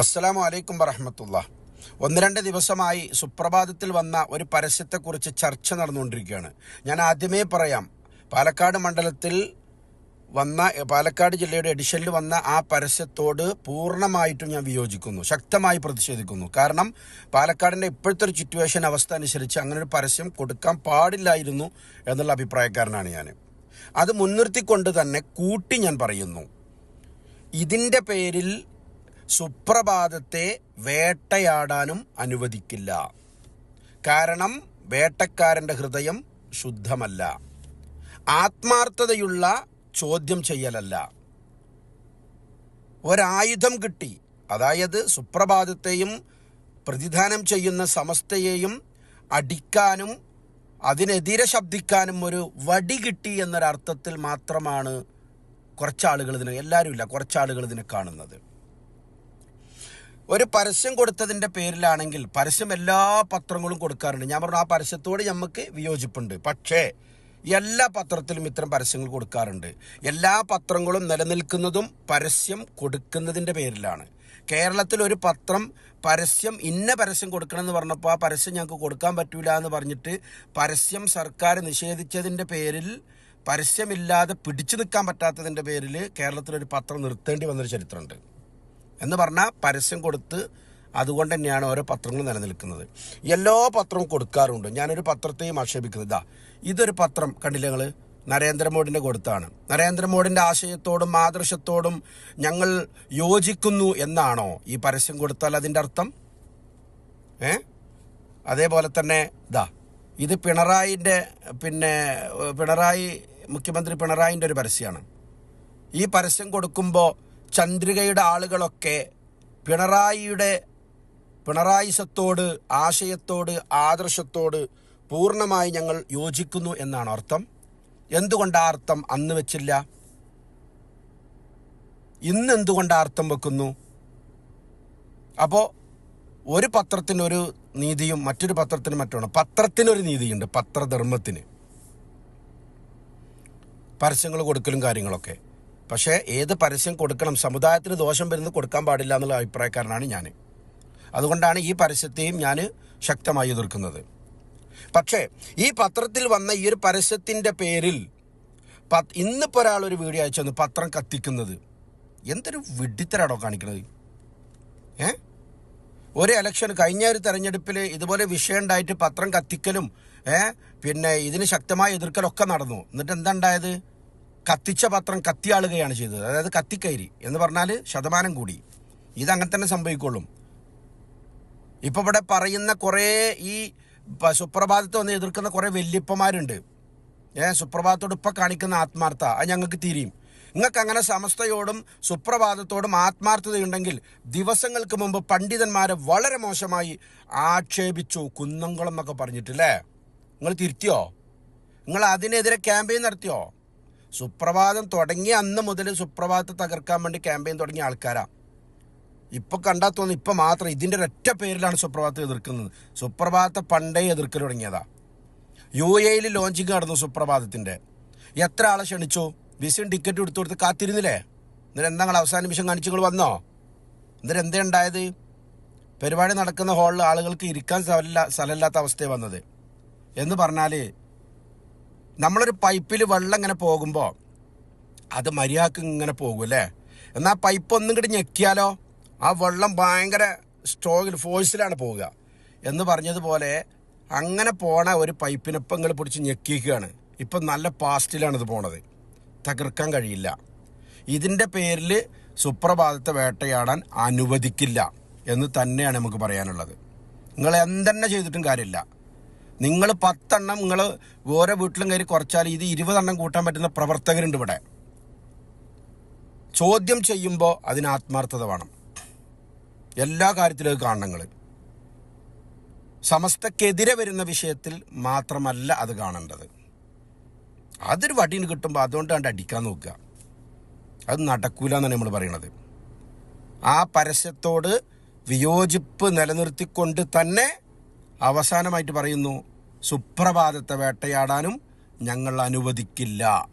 അസ്സലാമു അലൈക്കും വറഹമത്തുള്ള. ഒന്ന് രണ്ട് ദിവസമായി സുപ്രഭാതത്തിൽ വന്ന ഒരു പരസ്യത്തെക്കുറിച്ച് ചർച്ച നടന്നുകൊണ്ടിരിക്കുകയാണ്. ഞാൻ ആദ്യമേ പറയാം പാലക്കാട് മണ്ഡലത്തിൽ വന്ന പാലക്കാട് ജില്ലയുടെ എഡിഷനിൽ വന്ന ആ പരസ്യത്തോട് പൂർണമായിട്ടും ഞാൻ വിയോജിക്കുന്നു ശക്തമായി പ്രതിഷേധിക്കുന്നു. കാരണം പാലക്കാടിന്റെ ഇപ്പോഴത്തെ ഒരു സിറ്റുവേഷൻ അവസ്ഥ അനുസരിച്ച് അങ്ങനെ ഒരു പരസ്യം കൊടുക്കാൻ പാടില്ലായിരുന്നു എന്നുള്ള അഭിപ്രായക്കാരനാണ് ഞാൻ. അത് മുൻനിർത്തിക്കൊണ്ട് തന്നെ കൂട്ടി ഞാൻ പറയുന്നു ഇതിന്റെ പേരിൽ സുപ്രഭാതത്തെ വേട്ടയാടാനും അനുവദിക്കില്ല. കാരണം വേട്ടക്കാരന്റെ ഹൃദയം ശുദ്ധമല്ല. ആത്മാർത്ഥതയുള്ള ചോദ്യം ചെയ്യലല്ല. ഒരായുധം കിട്ടി. അതായത് സുപ്രഭാതത്തെയും പ്രതിദാനം ചെയ്യുന്ന സമസ്തയെയും അടിക്കാനും അതിനെതിരെ ശബ്ദിക്കാനും ഒരു വടി കിട്ടി എന്നൊരർത്ഥത്തിൽ മാത്രമാണ് കുറച്ചാളുകൾ ഇതിനെ എല്ലാവരും ഇല്ല കുറച്ചാളുകൾ ഇതിനെ കാണുന്നത്. ഒരു പരസ്യം കൊടുത്തതിന്റെ പേരിലാണെങ്കിൽ പരസ്യം എല്ലാ പത്രങ്ങളും കൊടുക്കാറുണ്ട്. ഞാൻ പറഞ്ഞു ആ പരസ്യത്തോട് നമുക്ക് വിയോജിപ്പുണ്ട്. പക്ഷേ എല്ലാ പത്രത്തിലും ഇത്തരം പരസ്യങ്ങൾ കൊടുക്കാറുണ്ട്. എല്ലാ പത്രങ്ങളും നിലനിൽക്കുന്നതും പരസ്യം കൊടുക്കുന്നതിന്റെ പേരിലാണ്. കേരളത്തിൽ ഒരു പത്രം പരസ്യം ഇന്ന പരസ്യം കൊടുക്കണം എന്ന് പറഞ്ഞപ്പോൾ ആ പരസ്യം ഞങ്ങൾക്ക് കൊടുക്കാൻ പറ്റൂല എന്ന് പറഞ്ഞിട്ട് പരസ്യം സർക്കാർ നിഷേധിച്ചതിന്റെ പേരിൽ പരസ്യമില്ലാതെ പിടിച്ചു നിൽക്കാൻ പറ്റാത്തതിന്റെ പേരിൽ കേരളത്തിലൊരു പത്രം നിർത്തേണ്ടി വന്നൊരു ചരിത്രമുണ്ട്. എന്ന് പറഞ്ഞാൽ പരസ്യം കൊടുത്ത് അതുകൊണ്ട് തന്നെയാണ് ഓരോ പത്രങ്ങൾ നിലനിൽക്കുന്നത്. എല്ലാ പത്രവും കൊടുക്കാറുണ്ട്. ഞാനൊരു പത്രത്തെയും ആക്ഷേപിക്കുന്നത്. ഇതാ ഇതൊരു പത്രം കണ്ടില്ല നിങ്ങൾ നരേന്ദ്രമോദിന്റെ കൊടുത്താണ്. നരേന്ദ്രമോദിന്റെ ആശയത്തോടും ആദർശത്തോടും ഞങ്ങൾ യോജിക്കുന്നു എന്നാണോ ഈ പരസ്യം കൊടുത്താൽ അതിന്റെ അർത്ഥം? ഏ? അതേപോലെ തന്നെ ഇതാ ഇത് പിണറായിന്റെ പിന്നെ പിണറായി മുഖ്യമന്ത്രി പിണറായിന്റെ ഒരു പരസ്യമാണ് ഈ പരസ്യം കൊടുക്കുമ്പോൾ ചന്ദ്രികയുടെ ആളുകളൊക്കെ പിണറായിയുടെ പിണറായിസത്തോട് ആശയത്തോട് ആദർശത്തോട് പൂർണമായി ഞങ്ങൾ യോജിക്കുന്നു എന്നാണ് അർത്ഥം. എന്തുകൊണ്ട് ആ അർത്ഥം അന്ന് വെച്ചില്ല? ഇന്ന് എന്തുകൊണ്ട് അർത്ഥം വെക്കുന്നു? അപ്പോൾ ഒരു പത്രത്തിനൊരു നീതിയും മറ്റൊരു പത്രത്തിന് മറ്റുമാണ് പത്രത്തിനൊരു നീതിയുണ്ട് പത്രധർമ്മത്തിന്. പരസ്യങ്ങൾ കൊടുക്കലും കാര്യങ്ങളൊക്കെ. പക്ഷേ ഏത് പരസ്യം കൊടുക്കണം? സമുദായത്തിന് ദോഷം വരുന്നത് കൊടുക്കാൻ പാടില്ല എന്നുള്ള അഭിപ്രായക്കാരനാണ് ഞാൻ അതുകൊണ്ടാണ് ഈ പരസ്യത്തെയും ഞാൻ ശക്തമായി എതിർക്കുന്നത്. പക്ഷേ ഈ പത്രത്തിൽ വന്ന ഈ ഒരു പരസ്യത്തിന്റെ പേരിൽ പ- ഇന്നിപ്പോൾ ഒരാൾ ഒരു വീഡിയോ അയച്ചു തന്നു പത്രം കത്തിക്കുന്നത്. എന്തൊരു വിഡിത്തരാടോ കാണിക്കുന്നത് ഏ? ഒരു ഇലക്ഷൻ കഴിഞ്ഞ ഒരു തെരഞ്ഞെടുപ്പിൽ ഇതുപോലെ വിഷയം ഉണ്ടായിട്ട് പത്രം കത്തിക്കലും ഏ? പിന്നെ ഇതിന് ശക്തമായ എതിർക്കലൊക്കെ നടന്നു. എന്നിട്ട് എന്താ ഉണ്ടായത്? കത്തിച്ച പത്രം കത്തിയാളുകയാണ് ചെയ്തത്. അതായത് കത്തിക്കയറി എന്ന് പറഞ്ഞാൽ ശതമാനം കൂടി. ഇതങ്ങനെ തന്നെ സംഭവിക്കുള്ളൂ. ഇപ്പം ഇവിടെ പറയുന്ന കുറേ ഈ സുപ്രഭാതത്തെ വന്ന് എതിർക്കുന്ന കുറേ വല്യപ്പന്മാരുണ്ട്. ഏഹ് സുപ്രഭാതത്തോട് ഇപ്പം കാണിക്കുന്ന ആത്മാർത്ഥ അത് ഞങ്ങൾക്ക് തിരിയും. നിങ്ങൾക്ക് അങ്ങനെ സമസ്തയോടും സുപ്രഭാതത്തോടും ആത്മാർത്ഥതയുണ്ടെങ്കിൽ ദിവസങ്ങൾക്ക് മുമ്പ് പണ്ഡിതന്മാരെ വളരെ മോശമായി ആക്ഷേപിച്ചു കുന്നംകുളം എന്നൊക്കെ പറഞ്ഞിട്ടില്ലേ? നിങ്ങൾ തിരുത്തിയോ? നിങ്ങൾ അതിനെതിരെ ക്യാമ്പയിൻ നടത്തിയോ? സുപ്രഭാതം തുടങ്ങിയ അന്ന് മുതൽ സുപ്രഭാതത്തെ തകർക്കാൻ വേണ്ടി ക്യാമ്പയിൻ തുടങ്ങിയ ആൾക്കാരാ. ഇപ്പൊ കണ്ടാ തോന്നുന്നു ഇപ്പൊ മാത്രം ഇതിന്റെ ഒരൊറ്റ പേരിലാണ് സുപ്രഭാതത്തെ എതിർക്കുന്നത്. സുപ്രഭാതത്തെ പണ്ടേ എതിർക്കൽ തുടങ്ങിയതാ. യു എയിൽ ലോഞ്ചിങ് നടന്നു സുപ്രഭാതത്തിന്റെ. എത്ര ആളെ ക്ഷണിച്ചു? വിസിൻ ടിക്കറ്റ് എടുത്തു കൊടുത്ത് കാത്തിരുന്നില്ലേ? എന്നിട്ട് എന്താ നിങ്ങൾ അവസാന നിമിഷം കാണിച്ചു നിങ്ങൾ വന്നോ? എന്നിട്ട് എന്തേ ഉണ്ടായത്? പരിപാടി നടക്കുന്ന ഹാളിൽ ആളുകൾക്ക് ഇരിക്കാൻ സ്ഥലമില്ല സ്ഥലമില്ലാത്ത അവസ്ഥയാണ് വന്നത്. എന്ന് പറഞ്ഞാൽ നമ്മളൊരു പൈപ്പിൽ വെള്ളം ഇങ്ങനെ പോകുമ്പോൾ അത് മര്യാദയ്ക്ക് ഇങ്ങനെ പോകും അല്ലേ എന്നാൽ പൈപ്പ് ഒന്നും കൂടി ഞെക്കിയാലോ? ആ വെള്ളം ഭയങ്കര സ്ട്രോങ്ങിൽ ഫോഴ്സിലാണ് പോവുക. എന്ന് പറഞ്ഞതുപോലെ അങ്ങനെ പോണ ഒരു പൈപ്പിനൊപ്പം നിങ്ങൾ പിടിച്ച് ഞെക്കിക്കുകയാണ് ഇപ്പം നല്ല പാസ്റ്റിലാണ് ഇത് പോണത്. തകർക്കാൻ കഴിയില്ല. ഇതിന്റെ പേരിൽ സുപ്രഭാതത്തെ വേട്ടയാടാൻ അനുവദിക്കില്ല എന്ന് തന്നെയാണ് നമുക്ക് പറയാനുള്ളത്. നിങ്ങൾ എന്തെന്നെ ചെയ്തിട്ടും കാര്യമില്ല. നിങ്ങൾ പത്തെണ്ണം നിങ്ങൾ ഓരോ വീട്ടിലും കയറി കുറച്ചാൽ ഇത് ഇരുപതെണ്ണം കൂട്ടാൻ പറ്റുന്ന പ്രവർത്തകരുണ്ട് ഇവിടെ. ചോദ്യം ചെയ്യുമ്പോൾ അതിന് ആത്മാർത്ഥത വേണം. എല്ലാ കാര്യത്തിലും കാണണം നിങ്ങൾ സമസ്തക്കെതിരെ വരുന്ന വിഷയത്തിൽ മാത്രമല്ല അത് കാണേണ്ടത്. അതൊരു വടീന് കിട്ടുമ്പോൾ അതുകൊണ്ട് കണ്ട് അടിക്കാൻ നോക്കുക. അത് നടക്കൂല എന്നാണ് നമ്മൾ പറയണത്. ആ പരസ്യത്തോട് വിയോജിപ്പ് നിലനിർത്തിക്കൊണ്ട് തന്നെ അവസാനമായിട്ട് പറയുന്നു സുപ്രഭാതത്തെ വേട്ടയാടാനും ഞങ്ങൾ അനുവദിക്കില്ല.